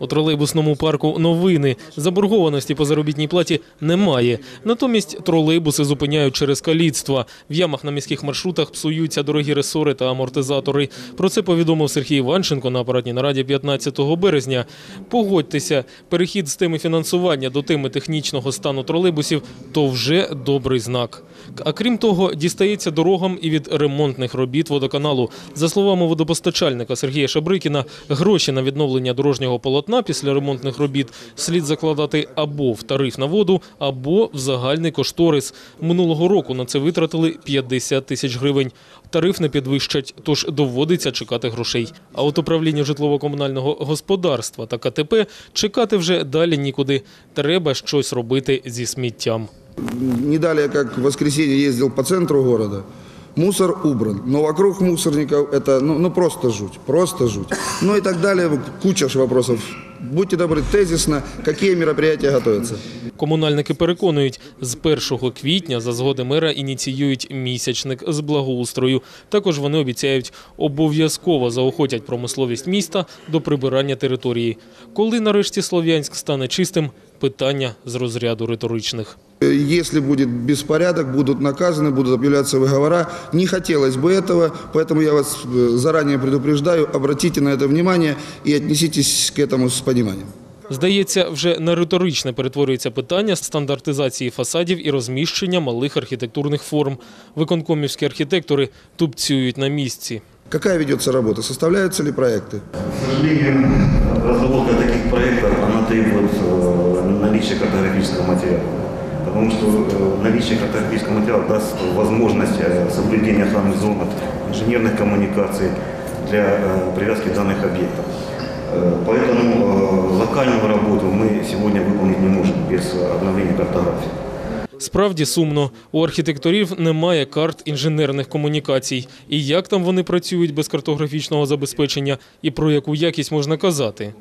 У тролейбусному парку новини заборгованості по заробітній платі немає. Натомість тролейбуси зупиняють через каліцтва. В ямах на міських маршрутах псуються дорогі ресори та амортизатори. Про це повідомив Сергій Іванченко на апаратній нараді 15 березня. Погодьтеся, перехід з теми фінансування до теми технічного стану тролейбусів то вже добрий знак. А крім того, дістається дорогам і від ремонтних робіт водоканалу. За словами водопостачальника Сергія Шабрикіна, гроші на відновлення дорожнього полотна після ремонтних робіт слід закладати або в тариф на воду, або в загальний кошторис. Минулого року на це витратили 50 тисяч гривень. Тариф не підвищать, тож доводиться чекати грошей. А от управління житлово-комунального господарства та КТП чекати вже далі нікуди. Треба щось робити зі сміттям. Не далее, как в воскресенье ездил по центру города, мусор убран. Но вокруг мусорников это ну, ну просто жуть, просто жуть. Ну и так далее, куча ж вопросов. Будьте добры, тезисно, какие мероприятия готовятся? Комунальники переконують, з 1 квітня за згоди мера ініціюють місячник з благоустрою. Також вони обіцяють обов'язково заохотять промисловість міста до прибирання території. Коли нарешті Слов'янськ стане чистим, питання з розряду риторичних. Э, Если будет беспорядок, будут наказаны, будут объявляться выговора. Не хотелось бы этого, поэтому я вас э, заранее предупреждаю, обратите на это внимание и отнеситесь к этому с пониманием. Здається, вже на риторичне перетворюється питання стандартизації фасадів і розміщення малих архітектурних форм. Виконкомівські архітектори тупцюють на місці. Какая ведется работа? Составляются ли проекты? К сожалению, разработка таких проектов, она требует э, наличия картографического материала. Потому что э, наличие картографического материала даст возможность э, соблюдения охранных зон, инженерных коммуникаций для э, привязки данных объектов. Э, Поэтому э, локальную работу мы сегодня выполнить не можем без обновления картографии. Справді сумно. У архітекторів немає карт інженерних комунікацій. І як там вони працюють без картографічного забезпечення, і про яку якість можна казати?